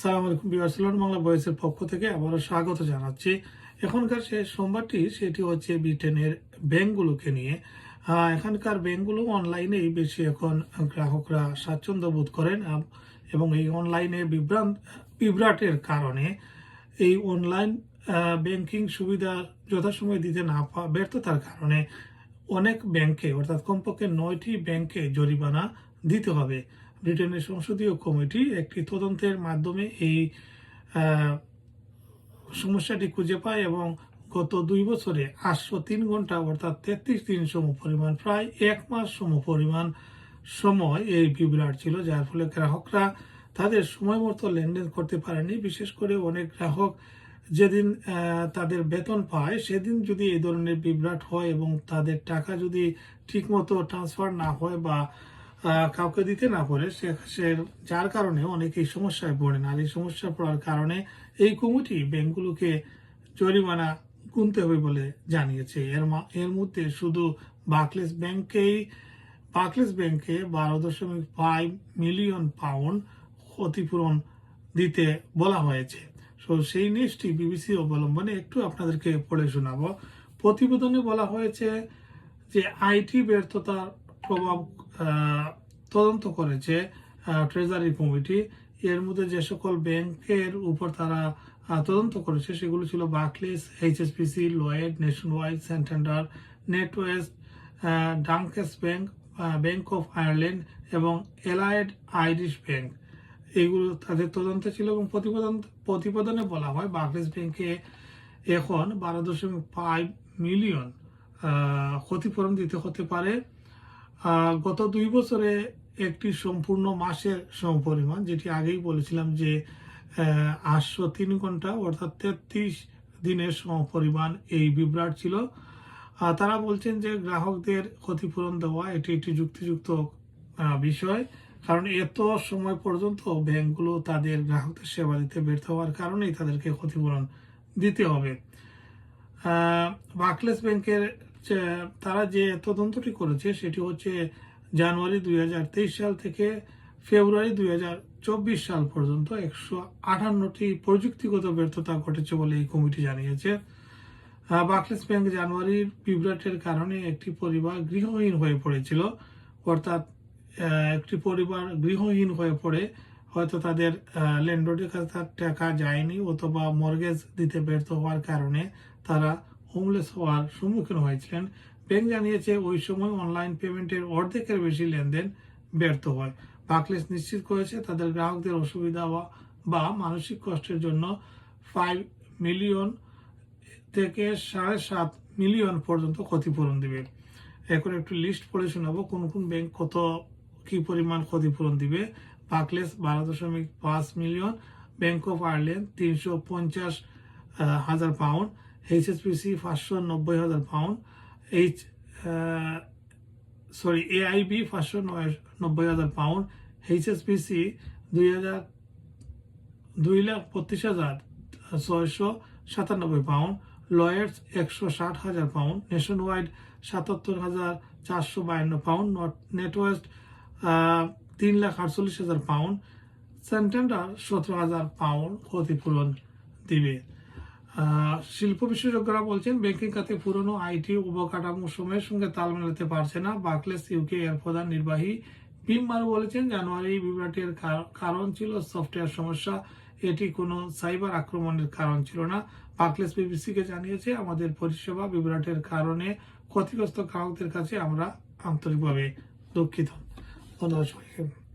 সালাম আলাইকুম বিআরসিলন বাংলা বয়সের পক্ষ থেকে আবারও স্বাগত জানাচ্ছি। এখনকার শেষ সোমবারটি, সেটি হচ্ছে ব্রিটেনের ব্যাংকগুলোকে নিয়ে। এখানকার ব্যাংকগুলো অনলাইনেই বেশি এখন গ্রাহকরা স্বাচ্ছন্দ্য বোধ করেন এবং এই অনলাইনে বিভ্রান্ত, বিভ্রাটের কারণে এই অনলাইন ব্যাংকিং সুবিধা যথাসময়ে দিতে না পাওয়া ব্যর্থতার কারণে অনেক ব্যাংকে, অর্থাৎ কমপক্ষে নয়টি ব্যাংকে জরিমানা দিতে হবে। ব্রিটেনের সংসদীয় কমিটি একটি তদন্তের মাধ্যমে এই সমস্যাটি খুঁজে পায় এবং গত দুই বছরে আটশো তিন ঘণ্টা অর্থাৎ তেত্রিশ দিন সম পরিমাণ প্রায় এক মাস সম পরিমাণ সময় এই বিভ্রাট ছিল, যার ফলে গ্রাহকরা তাদের সময় মতো লেনদেন করতে পারেনি। বিশেষ করে অনেক গ্রাহক যেদিন তাদের বেতন পায়, সেদিন যদি এই ধরনের বিভ্রাট হয় এবং তাদের টাকা যদি ঠিকমতো ট্রান্সফার না হয় বা কাউকে দিতে না পারে, সে সে- যার কারণে অনেকেই সমস্যায় পড়েন। আর এই সমস্যা পড়ার কারণে এই কমিটি ব্যাংকগুলোকে জরিমানা গুনতে হবে বলে জানিয়েছে। এর এর মধ্যে শুধু বাকলেস ব্যাংকেই বাকলেস ব্যাংকে বারো দশমিক ফাইভ মিলিয়ন পাউন্ড ক্ষতিপূরণ দিতে বলা হয়েছে। তো সেই নিউজটি বিবিসি অবলম্বনে একটু আপনাদেরকে পড়ে শোনাবো। প্রতিবেদনে বলা হয়েছে যে আইটি ব্যর্থতার প্রভাব তদন্ত করেছে ট্রেজারি কমিটি এর মধ্যে যে সকল ব্যাংকের উপর তারা তদন্ত করেছে, সেগুলো ছিল Barclays HSBC Lloyds Nationwide Santander NatWest Danske bank bank of Ireland এবং এলায়েড আইরিশ ব্যাংক এইগুলো তাদের তদন্তে ছিল এবং প্রতিবেদন প্রতিবেদনে বলা হয় বাকলেস ব্যাংকে এখন বারো দশমিক ফাইভ মিলিয়ন ক্ষতিপূরণ দিতে হতে পারে। গত দুই বছরে একটি সম্পূর্ণ মাসের সমপরিমাণ, যেটি আগেই বলেছিলাম যে আটশো তিন ঘণ্টা অর্থাৎ তেত্রিশ দিনের সমপরিমাণ এই বিভ্রাট ছিল। তারা বলছেন যে গ্রাহকদের ক্ষতিপূরণ দেওয়া এটি একটি যুক্তিযুক্ত বিষয়, কারণ এত সময় পর্যন্ত ব্যাংকগুলো তাদের গ্রাহকদের সেবা দিতে ব্যর্থ হওয়ার কারণেই তাদেরকে ক্ষতিপূরণ দিতে হবে। বাকলেস ব্যাংকের তারা যে তদন্তটি করেছে সেটি হচ্ছে জানুয়ারি দুই হাজার তেইশ সাল থেকে ফেব্রুয়ারি দু হাজার চব্বিশ সাল পর্যন্ত একশো আটান্নটি প্রযুক্তিগত ব্যর্থতা ঘটেছে বলে এই কমিটি জানিয়েছে। বাকলেস ব্যাংক জানুয়ারির বিভ্রাটের কারণে একটি পরিবার গৃহহীন হয়ে পড়েছিল। অর্থাৎ একটি পরিবার গৃহহীন হয়ে পড়ে, হয়তো তাদের ল্যান্ডলর্ডের কাছে টাকা যায়নি অথবা মর্গেজ দিতে ব্যর্থ হওয়ার কারণে তারা হোমলেস হওয়ার সম্মুখীন হয়েছিলেন। ব্যাংক জানিয়েছে, ওই সময় অনলাইন পেমেন্টের অর্ধেকের বেশি লেনদেন ব্যর্থ হয়। বাকলেস নিশ্চিত করেছে, তাদের গ্রাহকদের অসুবিধা বা- মানসিক কষ্টের জন্য ফাইভ মিলিয়ন থেকে সাড়ে সাত মিলিয়ন পর্যন্ত ক্ষতিপূরণ দিবে। এখন একটু লিস্ট পড়ে শোনাবো, কোন কোন ব্যাংক কত, কি পরিমাণ ক্ষতিপূরণ দিবে। বাকলেস বারো দশমিক পাঁচ মিলিয়ন ব্যাংক অফ আয়ারল্যান্ড তিনশো পঞ্চাশ হাজার পাউন্ড এইচএসপিসি পাঁচশো নব্বই হাজার পাউন্ড এইচ সরি এআইবি পাঁচশো নব্বই হাজার পাউন্ড এইচএসপিসি দুই হাজার দুই লাখ পঁচিশ হাজার ছয়শো সাতানব্বই পাউন্ড লয়ার্স একশো ষাট হাজার পাউন্ড নেশন ওয়াইড সাতাত্তর হাজার চারশো বায়ান্ন পাউন্ড নেটওয়েস্ট তিন লাখ আটচল্লিশ হাজার পাউন্ড সেন্টেন্ডার সতেরো হাজার পাউন্ড ক্ষতিপূরণ দিবে। শিল্প বিশেষজ্ঞরা বলছেন ব্যাংকিং খাতে পুরনো আইটি উপকাঠামো সময়ের সঙ্গে তাল মেলাতে পারছে না। বাকলেস ইউকে এর প্রধান নির্বাহী বিম মারু বলেছেন, জানুয়ারি বিভ্রাটের কার- কারণ ছিল সফটওয়্যার সমস্যা। এটি কোনো সাইবার আক্রমণের কারণ ছিল না। বাকলেস বিবিসিকে জানিয়েছে, আমাদের পরিষেবা বিভ্রাটের কারণে ক্ষতিগ্রস্ত গ্রাহকদের কাছে আমরা আন্তরিকভাবে দুঃখিত। ধন্যবাদ